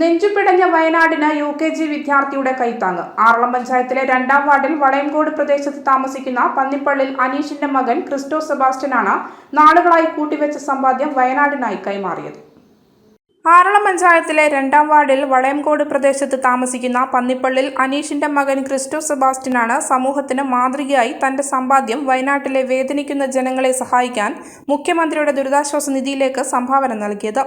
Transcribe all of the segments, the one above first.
നെഞ്ചുപിടഞ്ഞ വയനാടിന് U K G വിദ്യാർത്ഥിയുടെ കൈത്താങ്ങ്. ആറളം പഞ്ചായത്തിലെ രണ്ടാം വാർഡിൽ വളയംകോട് പ്രദേശത്ത് താമസിക്കുന്ന പന്നിപ്പള്ളിൽ അനീഷിന്റെ മകൻ ക്രിസ്റ്റോ സെബാസ്റ്റ്യനാണ് നാളുകളായി കൂട്ടിവെച്ച സമ്പാദ്യം വയനാടിനായി കൈമാറിയത്. ആറളം പഞ്ചായത്തിലെ രണ്ടാം വാർഡിൽ വളയംകോട് പ്രദേശത്ത് താമസിക്കുന്ന പന്നിപ്പള്ളിൽ അനീഷിന്റെ മകൻ ക്രിസ്റ്റോ സെബാസ്റ്റ്യനാണ് സമൂഹത്തിന് മാതൃകയായി തന്റെ സമ്പാദ്യം വയനാട്ടിലെ വേദനിക്കുന്ന ജനങ്ങളെ സഹായിക്കാൻ മുഖ്യമന്ത്രിയുടെ ദുരിതാശ്വാസ നിധിയിലേക്ക് സംഭാവന നൽകിയത്.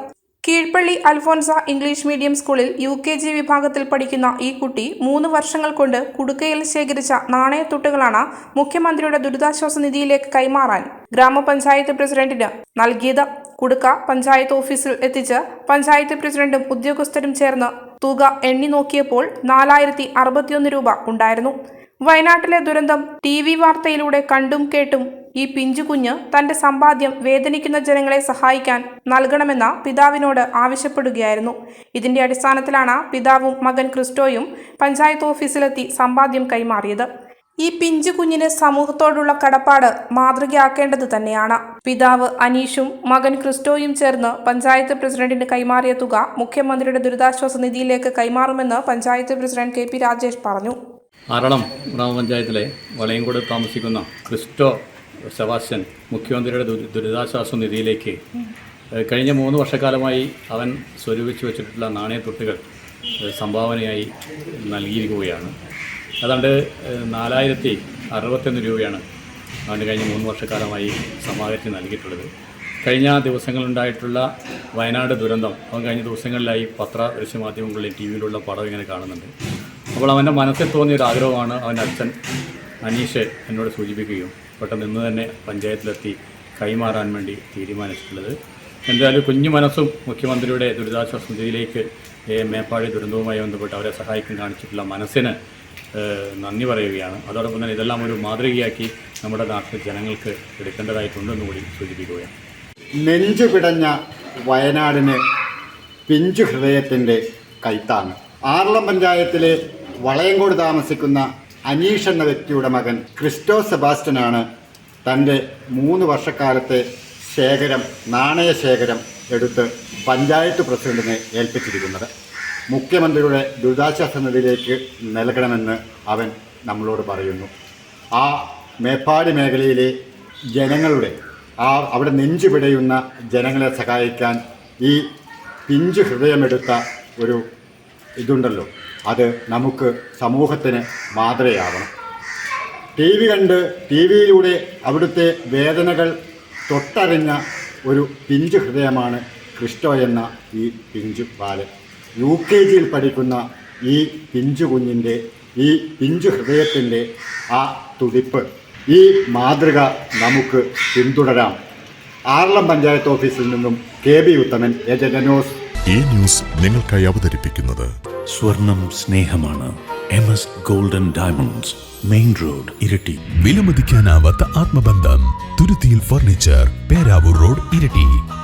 കീഴ്പള്ളി അൽഫോൻസ ഇംഗ്ലീഷ് മീഡിയം സ്കൂളിൽ യു കെ ജി വിഭാഗത്തിൽ പഠിക്കുന്ന ഈ കുട്ടി മൂന്ന് വർഷങ്ങൾ കൊണ്ട് കുടുക്കയിൽ ശേഖരിച്ച നാണയത്തുട്ടുകളാണ് മുഖ്യമന്ത്രിയുടെ ദുരിതാശ്വാസ നിധിയിലേക്ക് കൈമാറാൻ ഗ്രാമപഞ്ചായത്ത് പ്രസിഡന്റിന് നൽകിയത്. കുടുക്ക പഞ്ചായത്ത് ഓഫീസിൽ എത്തിച്ച് പഞ്ചായത്ത് പ്രസിഡന്റും ഉദ്യോഗസ്ഥരും ചേർന്ന് തുക എണ്ണി നോക്കിയപ്പോൾ നാലായിരത്തി അറുപത്തിയൊന്ന് രൂപ ഉണ്ടായിരുന്നു. വയനാട്ടിലെ ദുരന്തം ടി വി വാർത്തയിലൂടെ കണ്ടും കേട്ടും ഈ പിഞ്ചുകുഞ്ഞ് തന്റെ സമ്പാദ്യം വേദനിക്കുന്ന ജനങ്ങളെ സഹായിക്കാൻ നൽകണമെന്ന പിതാവിനോട് ആവശ്യപ്പെടുകയായിരുന്നു. ഇതിന്റെ അടിസ്ഥാനത്തിലാണ് പിതാവും മകൻ ക്രിസ്റ്റോയും പഞ്ചായത്ത് ഓഫീസിലെത്തി സമ്പാദ്യം കൈമാറിയത്. ഈ പിഞ്ചു കുഞ്ഞിന് സമൂഹത്തോടുള്ള കടപ്പാട് മാതൃകയാക്കേണ്ടത് തന്നെയാണ്. പിതാവ് അനീഷും മകൻ ക്രിസ്റ്റോയും ചേർന്ന് പഞ്ചായത്ത് പ്രസിഡന്റിന് കൈമാറിയ തുക മുഖ്യമന്ത്രിയുടെ ദുരിതാശ്വാസ നിധിയിലേക്ക് കൈമാറുമെന്ന് panchayat president K P Rajesh പറഞ്ഞു. ആറളം ഗ്രാമപഞ്ചായത്തിലെ വളയംകോട് താമസിക്കുന്ന ക്രിസ്റ്റോ സെബാസ്റ്റ്യൻ മുഖ്യമന്ത്രിയുടെ ദുരി- ദുരിതാശ്വാസ നിധിയിലേക്ക് കഴിഞ്ഞ മൂന്ന് വർഷക്കാലമായി അവൻ സ്വരൂപിച്ച് വെച്ചിട്ടുള്ള നാണയത്തൊട്ടുകൾ സംഭാവനയായി നൽകിയിരിക്കുകയാണ്. അതാണ്ട് നാലായിരത്തി അറുപത്തൊന്ന് രൂപയാണ് അവന്റെ കഴിഞ്ഞ മൂന്ന് വർഷക്കാലമായി സമാഹരിച്ച് നൽകിയിട്ടുള്ളത്. കഴിഞ്ഞ ദിവസങ്ങളുണ്ടായിട്ടുള്ള വയനാട് ദുരന്തം അവൻ കഴിഞ്ഞ ദിവസങ്ങളിലായി പത്ര ദൃശ്യമാധ്യമങ്ങളിൽ ടി വിയിലുള്ള പടം ഇങ്ങനെ കാണുന്നുണ്ട്. അപ്പോൾ അവന്റെ മനസ്സിൽ തോന്നിയ ഒരു ആഗ്രഹമാണ് അവന്റെ അച്ഛൻ അനീഷ് എന്നോട് സൂചിപ്പിക്കുകയും പെട്ടെന്ന് ഇന്ന് തന്നെ പഞ്ചായത്തിലെത്തി കൈമാറാൻ വേണ്ടി തീരുമാനിച്ചിട്ടുള്ളത്. എന്തായാലും കുഞ്ഞു മനസ്സും മുഖ്യമന്ത്രിയുടെ ദുരിതാശ്വാസ നിധിയിലേക്ക് മേപ്പാടി ദുരന്തവുമായി ബന്ധപ്പെട്ട് അവരെ സഹായിക്കാൻ കാണിച്ചിട്ടുള്ള മനസ്സിന് നന്ദി പറയുകയാണ്. അതോടൊപ്പം തന്നെ ഇതെല്ലാം ഒരു മാതൃകയാക്കി നമ്മുടെ നാട്ടിലെ ജനങ്ങൾക്ക് എടുക്കേണ്ടതായിട്ടുണ്ടെന്ന് കൂടി സൂചിപ്പിക്കുകയാണ്. നെഞ്ചു പിടഞ്ഞ വയനാടിന് പിഞ്ചു ഹൃദയത്തിന്റെ കൈത്താണ് ആറളം പഞ്ചായത്തിലെ വളയങ്കോട് താമസിക്കുന്ന അനീഷ് എന്ന വ്യക്തിയുടെ മകൻ ക്രിസ്റ്റോ സെബാസ്റ്റ്യനാണ് തന്റെ മൂന്ന് വർഷക്കാലത്തെ ശേഖരം നാണയ ശേഖരം എടുത്ത് പഞ്ചായത്ത് പ്രസിഡന്റിനെ ഏൽപ്പിച്ചിരിക്കുന്നത്. മുഖ്യമന്ത്രിയുടെ ദുരിതാശ്വാസ നിധിയിലേക്ക് നൽകണമെന്ന് അവൻ നമ്മളോട് പറയുന്നു. ആ മേപ്പാടി മേഖലയിലെ ജനങ്ങളുടെ ആ അവിടെ നെഞ്ചു പിടയുന്ന ജനങ്ങളെ സഹായിക്കാൻ ഈ പിഞ്ചു ഹൃദയമെടുത്ത ഒരു ഇതുണ്ടല്ലോ. അത് നമുക്ക് സമൂഹത്തിന് മാതൃകയാവണം. ടി വി കണ്ട് ടി വിയിലൂടെ അവിടുത്തെ വേദനകൾ തൊട്ടറിഞ്ഞ ഒരു പിഞ്ചു ഹൃദയമാണ് ക്രിസ്റ്റോ എന്ന ഈ പിഞ്ചു ബാലൻ. യു കെ ജിയിൽ പഠിക്കുന്ന ഈ പിഞ്ചു കുഞ്ഞിന്റെ ഈ പിഞ്ചു ഹൃദയത്തിന്റെ ആ തുടിപ്പ് ഈ മാതൃക നമുക്ക് പിന്തുടരാം. ആറളം പഞ്ചായത്ത് ഓഫീസിൽ നിന്നും K B Uthaman agent news ഈ ന്യൂസ് നിങ്ങൾക്കായി അവതരിപ്പിക്കുന്നത് സ്വർണം സ്നേഹമാണ്. M S golden diamonds main road Iritty. വിലമതിക്കാനാവാത്ത ആത്മബന്ധം തുരുത്തിയിൽ ഫർണിച്ചർ പേരാവൂർ റോഡ് ഇരട്ടി.